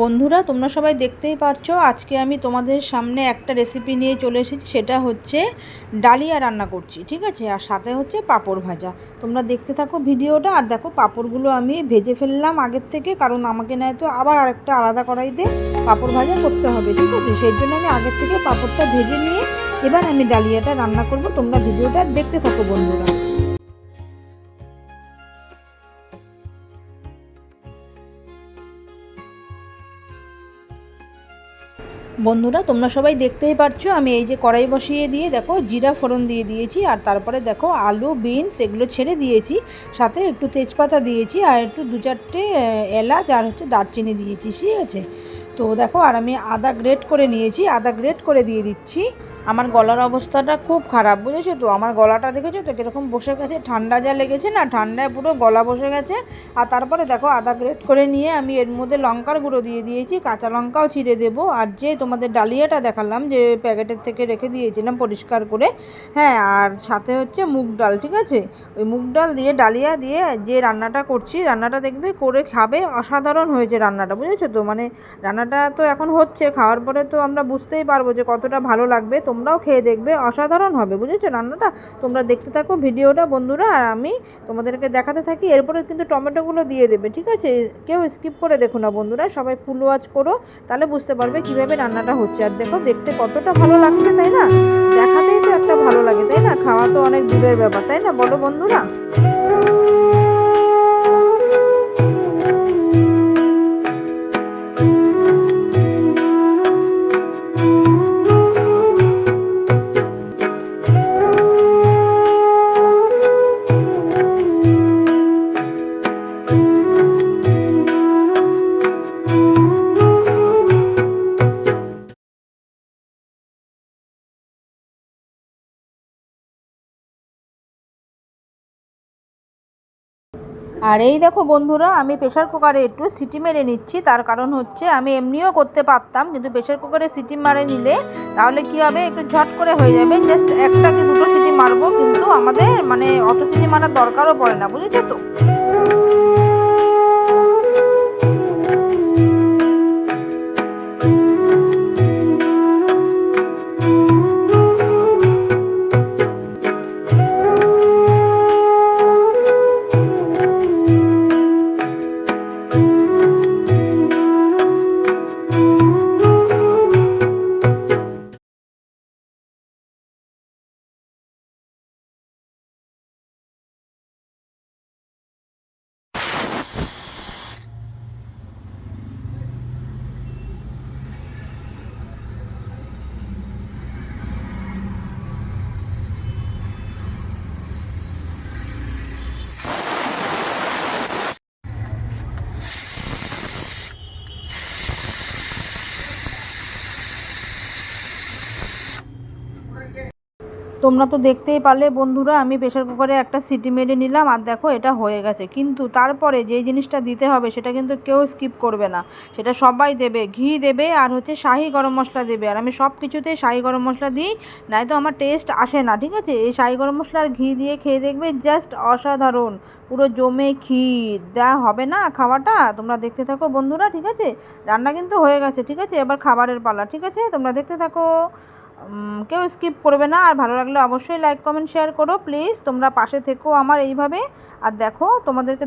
বন্ধুরা, তোমরা সবাই দেখতেই পারছ, আজকে আমি তোমাদের সামনে একটা রেসিপি নিয়ে চলে এসেছি, সেটা হচ্ছে ডালিয়া রান্না করছি, ঠিক আছে? আর সাথে হচ্ছে পাঁপড় ভাজা। তোমরা দেখতে থাকো ভিডিওটা, আর দেখো পাঁপড়গুলো আমি ভেজে ফেললাম আগের থেকে, কারণ আমাকে নয় তো আবার আরেকটা আলাদা কড়াইতে পাঁপড় ভাজা করতে হবে, ঠিক আছে? সেই জন্য আমি আগের থেকে পাঁপড়টা ভেজে নিয়ে এবার আমি ডালিয়াটা রান্না করব। তোমরা ভিডিওটা দেখতে থাকো বন্ধুরা। বন্ধুরা, তোমরা সবাই দেখতেই পারছ, আমি এই যে কড়াই বসিয়ে দিয়ে দেখো, জিরা ফোড়ন দিয়ে দিয়েছি, আর তারপরে দেখো আলু, বিনস এগুলো ছেড়ে দিয়েছি, সাথে একটু তেজপাতা দিয়েছি, আর একটু দু চারটে এলাচ, আর হচ্ছে দারচিনি দিয়েছি, ঠিক আছে? তো দেখো, আর আমি আদা গ্রেট করে নিয়েছি, আদা গ্রেট করে দিয়ে দিচ্ছি। আমার গলার অবস্থাটা খুব খারাপ, বুঝেছ তো? আমার গলাটা দেখেছ তো? কীরকম বসে গেছে, ঠান্ডা যা লেগেছে না, ঠান্ডায় পুরো গলা বসে গেছে। আর তারপরে দেখো, আদা গ্রেট করে নিয়ে আমি এর মধ্যে লঙ্কার গুঁড়ো দিয়ে দিয়েছি, কাঁচা লঙ্কাও ছিঁড়ে দেবো। আর যে তোমাদের ডালিয়াটা দেখালাম, যে প্যাকেটের থেকে রেখে দিয়েছিলাম পরিষ্কার করে হ্যাঁ আর সাথে হচ্ছে মুগ ডাল, ঠিক আছে? ওই মুগ ডাল দিয়ে, ডালিয়া দিয়ে যে রান্নাটা করছি, রান্নাটা দেখবে করে খাবে, অসাধারণ হয়েছে রান্নাটা, বুঝেছ তো? মানে রান্নাটা তো এখন হচ্ছে, খাওয়ার পরে তো আমরা বুঝতেই পারব যে কতটা ভালো লাগবে। তোমরাও খেয়ে দেখবে, অসাধারণ হবে, বুঝেছ? রান্নাটা তোমরা দেখতে থাকো ভিডিওটা, বন্ধুরা, আর আমি তোমাদেরকে দেখাতে থাকি, এরপরে কিন্তু টমেটোগুলো দিয়ে দেবে, ঠিক আছে? কেউ স্কিপ করে দেখো না, বন্ধুরা, সবাই ফুল ওয়াচ করো, তাহলে বুঝতে পারবে কীভাবে রান্নাটা হচ্ছে। আর দেখো, দেখতে কতটা ভালো লাগছে, তাই না? দেখাতেই তো একটা ভালো লাগে, তাই না? খাওয়া তো অনেক দূরের ব্যাপার, তাই না? বলো, বন্ধুরা। আর এই দেখো বন্ধুরা, আমি প্রেশার কুকারে একটু সিটি মেরে নিচ্ছি। তার কারণ হচ্ছে আমি এমনিও করতে পারতাম, কিন্তু প্রেশার কুকারে সিটি মারে নিলে তাহলে কি হবে? একটু ঝট করে হয়ে যাবে। জাস্ট একটা কি দুটো সিটি মারবো, কিন্তু আমাদের মানে অত সিটি মারার দরকারও পড়ে না, বুঝেছ তো? তোমরা তো দেখতেই পারলে বন্ধুরা, আমি প্রেশার কুকারে একটা সিটি মেরে নিলাম আর দেখো এটা হয়ে গেছে। কিন্তু তারপরে যেই জিনিসটা দিতে হবে সেটা কিন্তু কেউ স্কিপ করবে না। সেটা সবাই দেবে, ঘি দেবে আর হচ্ছে শাহি গরম মশলা দেবে। আর আমি সব কিছুতে শাহি গরম মশলা দিই নাই তো আমার টেস্ট আসে না, ঠিক আছে? এই শাহি গরম মশলা আর ঘি দিয়ে খেয়ে দেখবে জাস্ট অসাধারণ, পুরো জমে ক্ষীর। দেওয়া হবে না খাওয়াটা, তোমরা দেখতে থাকো বন্ধুরা, ঠিক আছে? রান্না কিন্তু হয়ে গেছে, ঠিক আছে? এবার খাবারের পালা, ঠিক আছে? তোমরা দেখতে থাকো। কেউ স্কিপ করবে না। আর ভালো লাগলে অবশ্যই লাইক কমেন্ট শেয়ার করো। প্লিজ তোমরা পাশে থেকো আমার এইভাবে। আর দেখো, তোমাদেরকে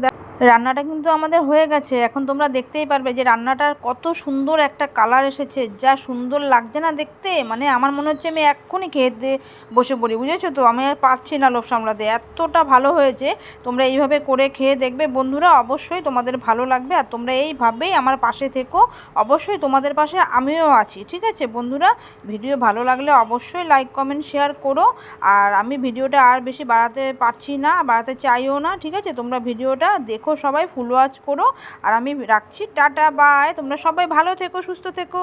রান্নাটা কিন্তু আমাদের হয়ে গেছে। এখন তোমরা দেখতেই পারবে যে রান্নাটার কত সুন্দর একটা কালার এসেছে। যা সুন্দর লাগছে না দেখতে মানে আমার মনে হচ্ছে আমি এক্ষুনি খেতে বসে পড়ি, বুঝেছ তো? আমি আর পারছি না লোভ সামলাতে। এতটা ভালো হয়েছে, তোমরা এইভাবে করে খেয়ে দেখবে। বন্ধুরা, অবশ্যই তোমাদের ভালো লাগবে আর তোমরা এইভাবেই আমার পাশে থেকো। অবশ্যই তোমাদের পাশে আমিও আছি, ঠিক আছে? বন্ধুরা, ভিডিও ভালো লাগলে অবশ্যই লাইক কমেন্ট শেয়ার করো। আর আমি ভিডিওটা আর বেশি বাড়াতে পারছি না, বাড়াতে চাইও না, ঠিক আছে? তোমরা ভিডিওটা দেখো সবাই ফুল ওয়াচ করো। আর আমি রাখছি, টাটা বাই তোমরা সবাই ভালো থেকো, সুস্থ থেকো।